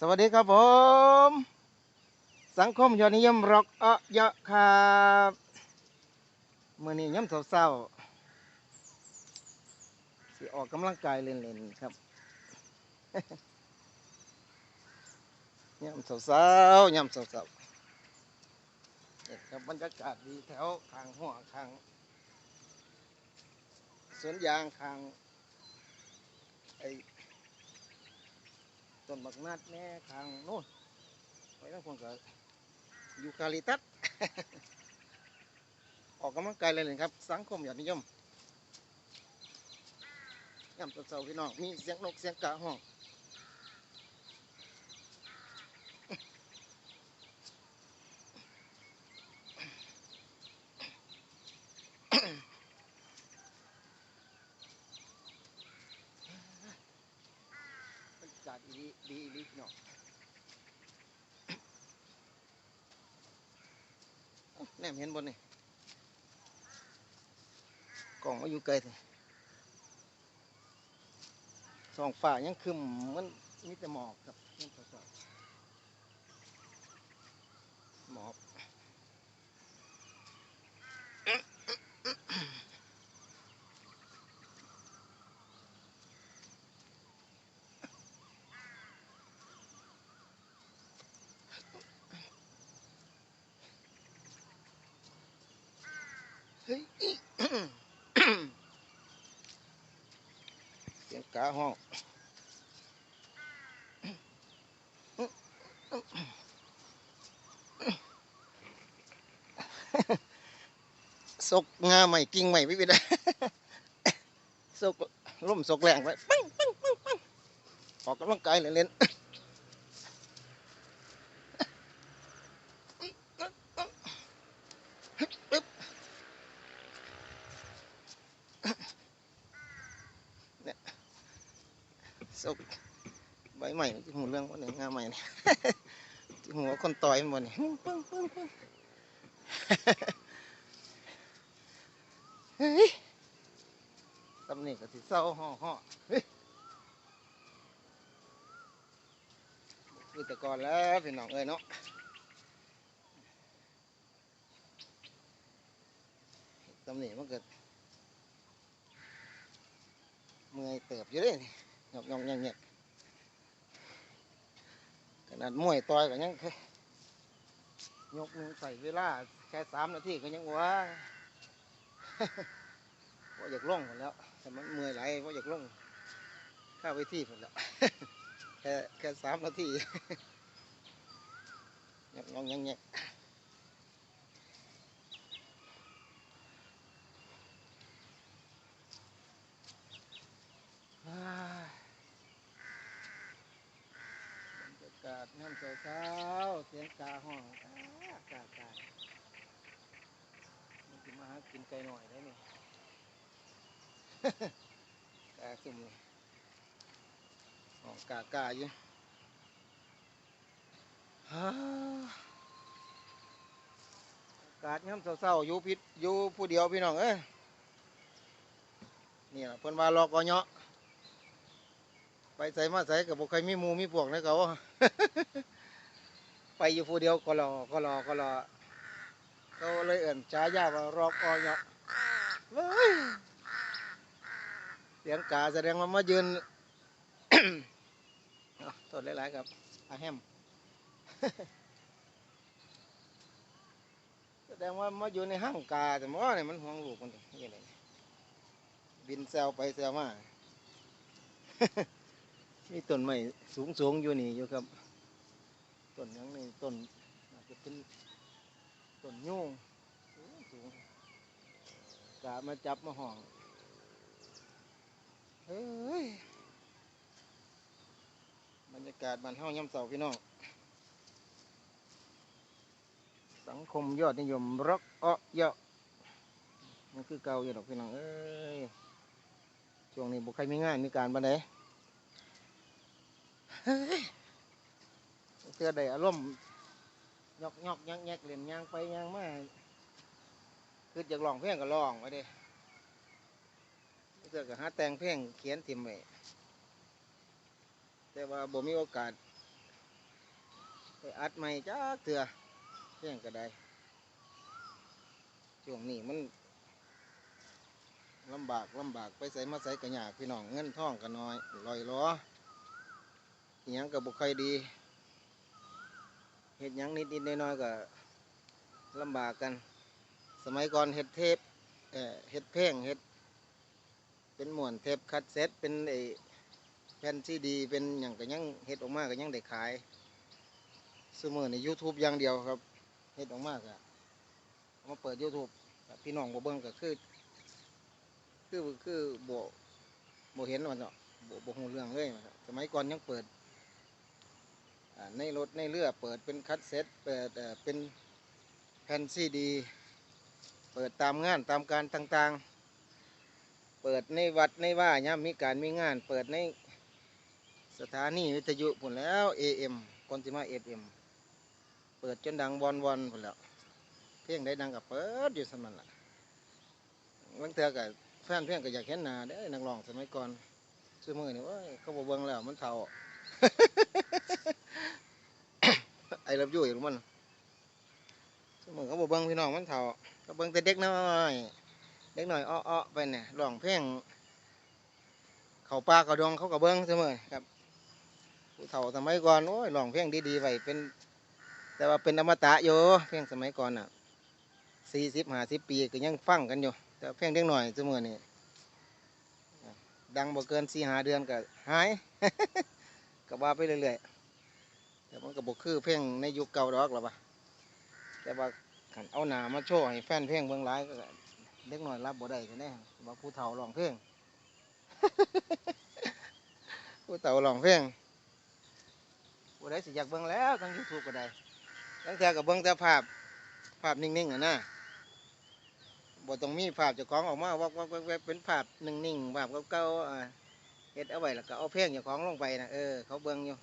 สวัสดีครับผม สังคมยอดนิยมร็อกเอะเยอะครับมื่อนี้ย้ำเศร้าๆสิออกกำลังกายเล่นๆครับย้ำเศร้าๆย้ำเศร้าๆเนี่ยครับบรรยากาศดีแถวทางหัวทางสวนยางทางไอ ต้นบักนัดแน่ทางโน่นไปทั้งคนก็ยูคาลิตัส ออกกำลังกายเลยเลยครับ สังคมยอดนิยมย่ำตัวเสาพี่น้องมีเสียงนกเสียงกาห้อง บรรยากาศดี ดีดีพี่น้องเอ้าแนมเห็นบนนี่กล่องมาอยู่ไกลเลยสองฝ่ายังคึมมันมีแต่หมอกครับยังสอบหมอกเฮ้ย เสียงกา ห้องสกงาใหม่กิ่งใหม่ไม่เป็นไรสกล่มสกแรงไปปังปังปังปังออกกำลังกายเล่นๆเนี่ยสกใบใหม่ที่หู เรื่องว่าหนึ่งงาใหม่เนี่ยหัวคนต่อยมันบ่เนี่ยปังปังปังเฮ้ยตำหนิก็สิเศร้าห่อห่อเฮ้ยคือแต่ก่อนแล้วพี่น้องเอ้ยเนาะตำหนิมันเกิดเมื่อยเติบอยู่เด้นี่หยอกหยอกเงียเงี้ยขนมวยต่อยก็ยังเคยยกนึงใส่เวลาแค่สามนาทีก็ยังว่าว่าอยากล่องหมดแล้วแต่มันเมื่อยไหลว่าอยากล่องข้าไปที่หมดแล้วแค่แค่สามนาทียังยังยังยังอ้ายบรรยากาศ น้ำเช้าๆเสียงกาห้องอ้ากากามันจะมาหากินไก่หน่อยได้ไหมกาซุ่มนี่อ๋อกากาอยู่ฮ่ากาศย่ำเศร้าๆอยู่พิษอยู่ผู้เดียวพี่น้องเอ้ยนี่ละเพิ่นว่ารอกอเนาะ ไปใส่มาใส่กับบุใครมีมูมีพวกนะเขาไปอยู่ผู้เดียวก็รอก็รอก็รอเขาเลยเอิ่นจ้ายาว่ารอกอเนาะเสียงกาแสดงว่ามายืนเอาโทษหลายๆครับอาแฮมแสดงว่ามาอยู่ในห้างกาแต่ว่าเนี่ยมันห่วงลูกมันยังไงบินแซวไปแซวมา มีต้นไม้สูงสูงๆอยู่นี่อยู่ครับต้นยังนี่ต้นอาจจะเป็นต้นยูงสูงสูงกามาจับมาห้องเฮ้ยบรรยากาศบ้านเฮาย่ำเสาพี่น้องสังคมยอดนิยมร็อกเอ้อยะมันคือเก่าอยู่ดอกพี่น้องเอ้ยช่วงนี้บุใครมีงานมีการบันได เฮ้ยเสื้อใดอารมณ์ยอกยอกยักแยกเล่นยางไปยางมาคืออยากลองเพลงก็ลองไว้เด้เสื้อก็หาแต่งเพลงเขียนทิมไว้แต่ว่าบ่มีโอกาสไปอัดใหม่จ้าเถื่อเพียงก็ได้ช่วงนี้มันลำบากลำบากไปใส่มาใส่กระยากพี่น้องเงินท่องก็น้อยลอยล้อ ยังก็บุค่อยดีเฮ็ดหยังนิดนิดๆน้อยๆก็ลำบากกัน สมัยก่อนเฮ็ดเทปเอ่อเฮ็ดเพลงเฮ็ดเป็นหมวนเทปคัดเซ็ตเป็นไอแผ่นซีดี เป็นอย่างก็ยังเฮ็ดออกมาก็ยังได้ขายสมือใน YouTube อย่างเดียวครับเฮ็ดออกมากอามาเปิด YouTube พี่น้องบ่เบิ่งก็คือ คือคือบ่บ่เห็นว่าเนาะบ่บ่ฮู้เรื่องเลยสมัยก่อนยังเปิด ในรถในเรือเปิดเป็นคัดเซ็ตเปิดเป็นแผ่นซีดี เปิดตามงานตามการต่างๆ เปิดในวัดในว่าย่ามมีการมีงาน เปิดในสถานีวิทยุผลแล้ว AM ก่อนสิมา FM เปิดจนดังวอนวอนผลแล้ว เพียงได้ดังกับเปิดอยู่สมันละบางเทื่อกับแฟนเพียงก็อยากเห็นหน้าได้นักร้องสมัยก่อนซื้อมือนี่ว่าเขาบอกเบิ่งแล้วมันเท่า ไอ้รับยู่อยู่มันซื้อมือเขาบอกเบิ่งพี่น้องมันเท่าก็เบิ่งแต่เด็กน้อยเด็กน้อยอ้อๆไปเนี่ยร้องเพลงเขาป่าเขาดองเขาก็เบิ่งเสมอครับผู้เฒ่าสมัยก่อนโอ้ยร้องเพลงดีๆไปเป็น แต่ว่าเป็นอมตะอยู่เพลงสมัยก่อนอะสี่สิบห้าสิบปีก็ยังฟังกันอยู่ แต่เพลงเด็กหน้อยเสมอนี่ดังบ่เกินสี่หาเดือนก็หาย ก็ว่าไปเรื่อยๆ แต่มันก็บ่คือเพลงในยุคเก่าดอกหรอปะแต่ว่าขันเอาหนามาโชว์ให้แฟนเพลงเบิ่งหลายก็เด็กน้อยรับบ่ได้กันแน่ว่าผู้เฒ่าร้องเพลงผู้เฒ่าร้องเพลงผู้ใดสิอยากเบิ่งแล้วทาง YouTube ก็ได้ตั้งแต่ก็เบิ่งแต่ภาพภาพนิ่งๆอะนะบ่ต้องมีภาพเจ้าของออกมาวักวักวักวักเป็นภาพนิ่งๆภาพเก่าๆอ่าเฮ็ดเอาไว้แล้วก็เอาเพลงเจ้าของลงไปนะเออเขาเบิ่งอยู่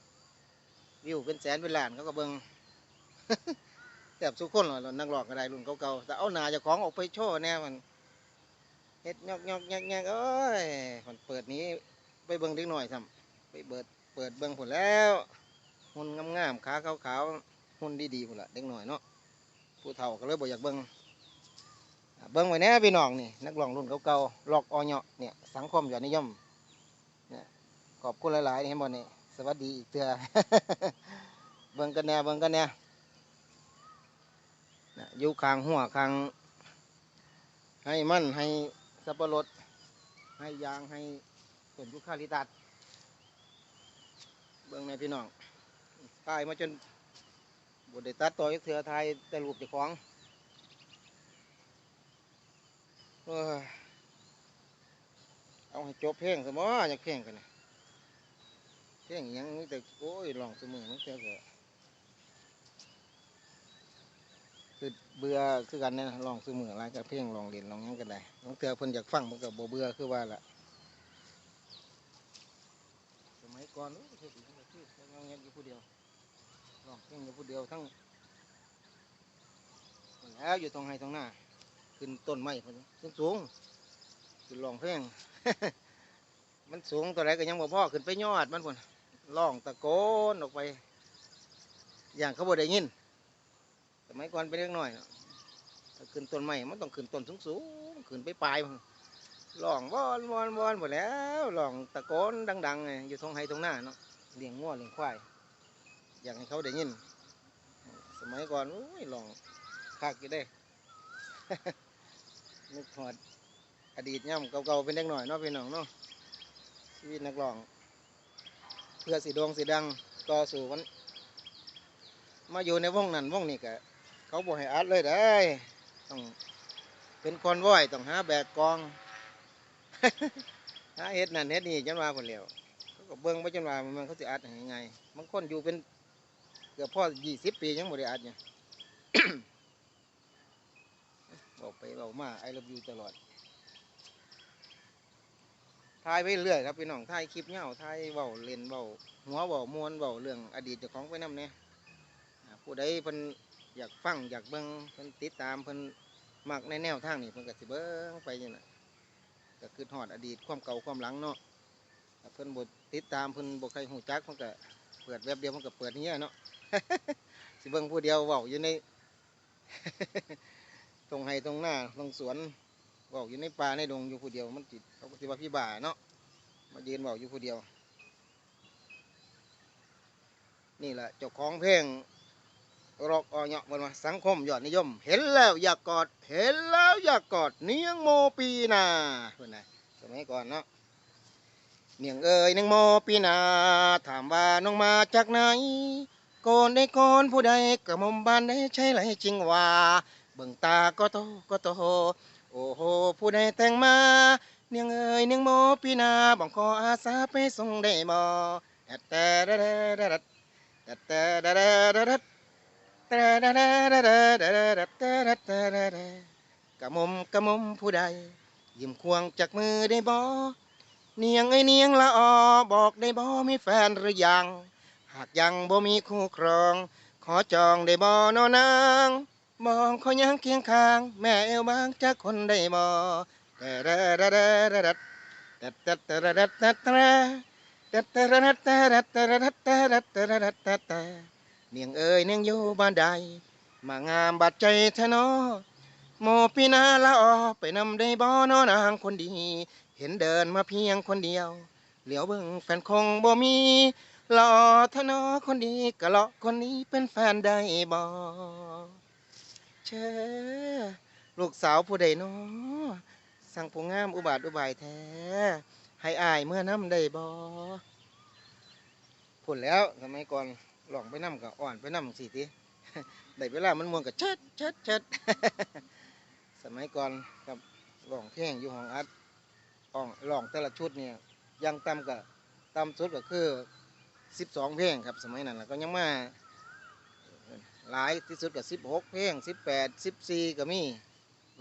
วิวเป็นแสนเป็นล้านเขาก็เบิงแทบทุกคนเลยนักร้องก็ได้รุ่นเก่าๆแต่เอาหนาจ้าของออกไปโชว์แน่มันเฮ็ดยอกยอกแงกแงกเอ้ยมันเปิดนี้ไปเบิงเด็กหน่อยซ้ำไปเปิดเปิดเบิงผลแล้วหุ่นงามๆขาขาวๆหุ่นดีๆพุ่นละเด็กหน่อยเนาะผู้เฒ่าก็เลยบ่อยากเบิงเบิงไว้แน่พี่น้องนี่นักร้องรุ่นเก่าๆหลอกออเนาะเนี่ยสังคมยอดนิยมเนี่ยขอบคุณหลายๆนี่เห็นบ่นี่ สวัสดีอีกเทื่อเบิ่งกันแน่เบิ่งกันแน่อยู่ข้างหัวข้างให้มันให้สับปะรดให้ยางให้ต้นยุคาลิตัสเบิ่งในพี่น้องตายมาจนบไดตัดต่อยักเถือไทยแต่รูปเจ้าของเอ้ยเอาให้จบเพลงสมออยากเพลงกันนะ เพลงยังนี่แต่โอ้ยลองเสมอมันเท่ากับคือเบื่อคือกันเนี่ยลองซื้อมืออะไรกับเพลงลองเรียนลองยังกันได้ลองเตือเพิ่นอยากฟังมันก็บ่เบื่อคือว่าละสมัยก่อนโอ้ยเฮ็ดอีกทั้งที่ลองเงี้ยอยู่ผู้เดียวลองเพลงอยู่ผู้เดียวทั้งแล้วอยู่ตรงไห้ตรงหน้าขึ้นต้นไม้เพิ่นสูงสูงขึ้นลองเพลงมันสูงตัวไหนก็ยังบ่พอขึ้นไปยอดมันพุ่น ร้องตะโกนออกไป อย่างเขาบ่ได้ยินสมัยก่อนเป็นเล็กน้อยเนาะถ้าขึ้นต้นไม้มันต้องขึ้นต้นสูงสูงๆขึ้นไปปลายมันร้องวอนวอนวอนหมดแล้วร้องตะโกนดังๆไงอยู่ตรงไห้ตรงหน้าเนาะเลี้ยงงัวเลี้ยงควาย อยากให้เขาได้ยิน สมัยก่อนอุ้ยร้องคักอยู่ได้นึกหอดอดีตย่ำเก่าๆเป็นเล็กน้อยเนาะพี่น้องเนาะชีวิตนักร้อง เพื่อสีดวงสีดังต่อสู่มันมาอยู่ในวงนั้นวงนี้ก็เขาบอกให้อัดเลยได้ต้องเป็นคนไหวต้องหาแบกกองหาเฮ็ดนั่นเฮ็ดนี่จันว่าผลเหลียวเขาก็เบิ่งไปจันว่ามันเขาสิอัดยังไงบางคนอยู่เป็นเกือบพ่อยี่สิบปียังบ่ได้อัดเนี่ยบอกไปบอกมาไอ้รับอยู่ตลอด ถ่ายไปเรื่อยครับพี่น้องถ่ายคลิปเงาถ่ายเบาเล่นเบาหัวเบามวนเบาเรื่องอดีตเจ้าของไปนำเนี่ยผู้ใดเพิ่นอยากฟังอยากเบิ่งเพิ่นติดตามเพิ่นมักในแนวทางนี้เพิ่นก็สิเบิ่งไปนี่น่ะก็คือฮอดอดีตความเก่าความหลังเนาะเพิ่นบ่ติดตามเพิ่นบ่ใครฮู้จักเพิ่นก็เปิดเว็บเดียวมันก็เปิดเฮียเนาะสิเบิ่งผู้เดียวเว้าอยู่ในตรงไห้ตรงหน้าตรงสวน เว้าอยู่ในป่าในดงอยู่ผู้เดียว มันจิเขาก็สิว่าพี่บ่าเนาะมายืนเว้าอยู่ผู้เดียว นี่แหละเจ้าของเพลงรอกอเหาะมันมาสังคมยอดนิยม เห็นแล้วอยากกอด เห็นแล้วอยากกอด เนียงโมปีนาเพื่อนนะสมัยก่อนเนาะเนียงเอ่ยเนียงโมปีนา ถามว่าน้องมาจากไหนโกนได้โกนผู้ใดกระมมบานได้ใช่ไรจริงว่า เบิ่งตาก็โตก็โต โอ้โหผู้ใดแต่งมาเนียงเอ่ยเนียงโมปีนาบังขออาสาไปส่งได้บ่แต่แต่แต่แต่แต่แต่แต่แต่แต่กะมุมกะมุมผู้ใด ยิ้มควงจากมือได้บ่เนียงไอเนียงละออบอกได้บ่มีแฟนหรือยัง หากยังบ่มีคู่ครอง ขอจองได้บ่นอนาง มองเขายังเคียงข้าง แม่เอวบางจากคนได้มอแต่ระระระระระแต่แต่แต่ระระแต่แต่แต่ต่ระระแต่ระแต่ระระแต่ระแต่ระระแต่แต่เนียงเอ๋ยเนียงอยู่บ้านใดมางามบาดใจเทะนอโมปีนาละออไปนำได้บ่อนอนางคนดี เห็นเดินมาเพียงคนเดียว เหลียวเบิ่งแฟนคงบ่มีละออทะนอคนดีกะเลาะคนนี้เป็นแฟนได้บ่ เชอลูกสาวผู้ใดเน้อสั่งผู้งามอุบาทอุบายแท้ ให้อายเมื่อน้ำได้บ่พูดแล้วสมัยก่อนหลองไปน้ำกับอ่อนไปน้ำสิทีได้เวลามันมวนกับเชิดเชิดเชิดสมัยก่อนกับร้องเพลงอยู่ห้องอัดอ่องร้องแต่ละชุดเนี่ยยังต่ำกับต่ำสุดก็คือสิบสองเพลงครับ สมัยนั้นแล้วก็ยังมา หลายที่สุดกับสิบหกเพลงสิบแปดสิบสี่ก็มี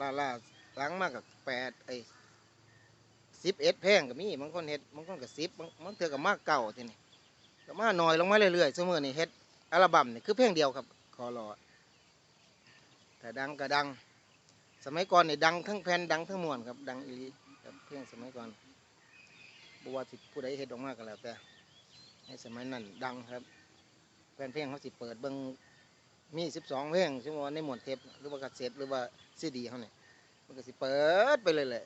ล่าล่าหลังมากกับแปดไอ้สิบเอ็ดเพลงก็มีบางคนเฮ็ดบางคนกับสิบบางเทือกับมากเก่าทีนี่ก็มาหน่อยลงมาเรื่อยๆเสมอนี่เฮ็ดอัลบั้มนี่คือเพลงเดียวครับคอรอแต่ดังก็ดัง สมัยก่อนนี่ดังทั้งแผ่นดังทั้งมวนครับดังอีลีครับเพลงสมัยก่อนบัวสิผู้ใดเฮ็ดออกมาก็แล้วแต่ในสมัยนั้นดังครับแฟนเพลงเขาสิเปิดเบิง มีสิบสองเพลงชั่วโมงในหมวดเทปหรือว่ากัดเซ็ตหรือว่าซีดีเขาเนี่ยมันก็สิเปิดไปเลยเลย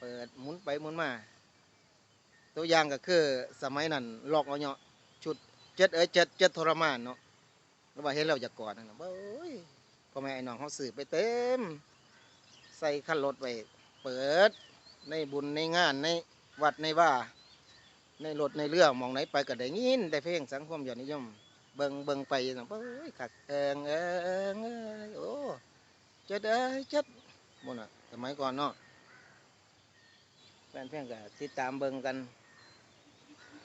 เปิดหมุนไปหมุนมา ตัวอย่างก็คือสมัยนั้นลอกเอาเนาะชุดเจ็ดเอ้ยเจ็ดเจ็ดทรมานเนาะแล้วว่าเห็นเราจะกกอดนะเบ้ยพ่อแม่ไอ้น้องเขาสืบไปเต็ม ใส่ขั้นรถไปเปิดในบุญในงานในวัดในว่า ในรถในเรือมองไหนไปก็ได้ยินแต่เพลงสังคมยอดนิยม เบิงเบิงไปนะเบ้ยขักเอิงเอิงเอยโอ้เจ็ดเอ้ยเจ็ดบนอะสมัยก่อนเนาะแฟนเพลงก็ติดตามเบิงกัน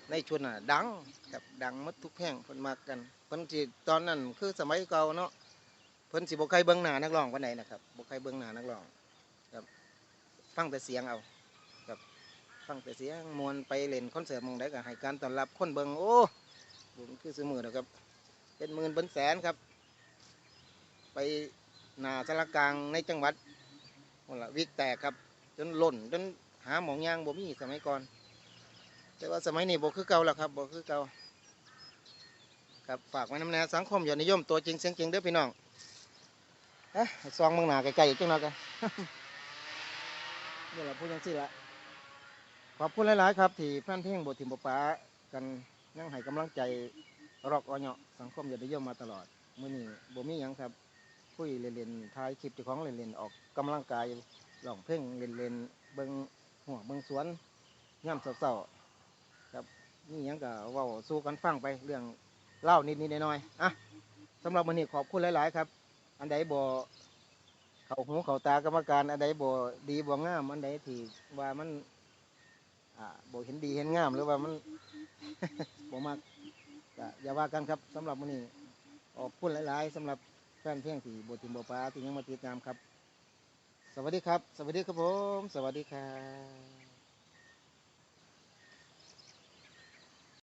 ในชุดน่ะ ดังครับดังหมดทุกเพลงเพิ่นมักกันเพิ่นสิตอนนั้นคือสมัยเก่าเนาะเพิ่นสิบ่ใครเบิ่งหน้านักร้องปานใดนนะครับบ่ใครเบิ่งหน้านักร้องครับฟังแต่เสียงเอาครับฟังแต่เสียงมวนไปเล่นคอนเสิร์ตมองใดก็ให้การต้อนรับคนเบิ่งโอ้บุญคือซื้อมือนะครับ เป็นหมื่นเป็นแสนครับ ไปนาสารกลางในจังหวัดนั่นล่ะวิกแตกครับ จนหล่นจนหาหมองยางบ่มีสมัยก่อน แต่ว่าสมัยนี้บ่คือเก่าแล้วครับบ่คือเก่าครับฝากไว้น้ำแนวสังคมอยอดนิยมตัวจริงเสียงจริงเด้อพี่น้องฮะให้ซองมืองหนาไกลๆอีกจังหน่อยกันนี่แหละพูดยังสิละขอบคุณหลาย ๆ ครับ ที่แฟนเพลงบทถิ่มบป้ากันยังให้กำลังใจ รอกอเนาะสังคมยอดนิยมมาตลอดมื้อนี้บ่มีหยังครับคุยเล่นๆถ่ายคลิปเจ้าของเล่นๆออกกำลังกายร้องเพลงเล่นๆเบิ่งหัวเบิ่งสวนย่ำเศร้าๆครับนี่ยังก็เว้าสู้กันฟังไปเรื่องเล่านิดๆหน่อยๆอะสำหรับวันนี้ขอบคุณหลาย ๆ ครับ อันใดบ่เขาหูเขาตากรรมการอันใดบ่ดีบ่งามอันใดที่ว่ามัน อ่าบ่เห็นดีเห็นงามหรือว่ามันบ่มัก ก็อย่าว่ากันครับสำหรับวันนี้ขอบคุณหลายๆสำหรับแฟนเพลงที่บ่ทิมบ่ปลาที่ยังมาติดตามครับ สวัสดีครับ สวัสดีครับผม สวัสดีครับ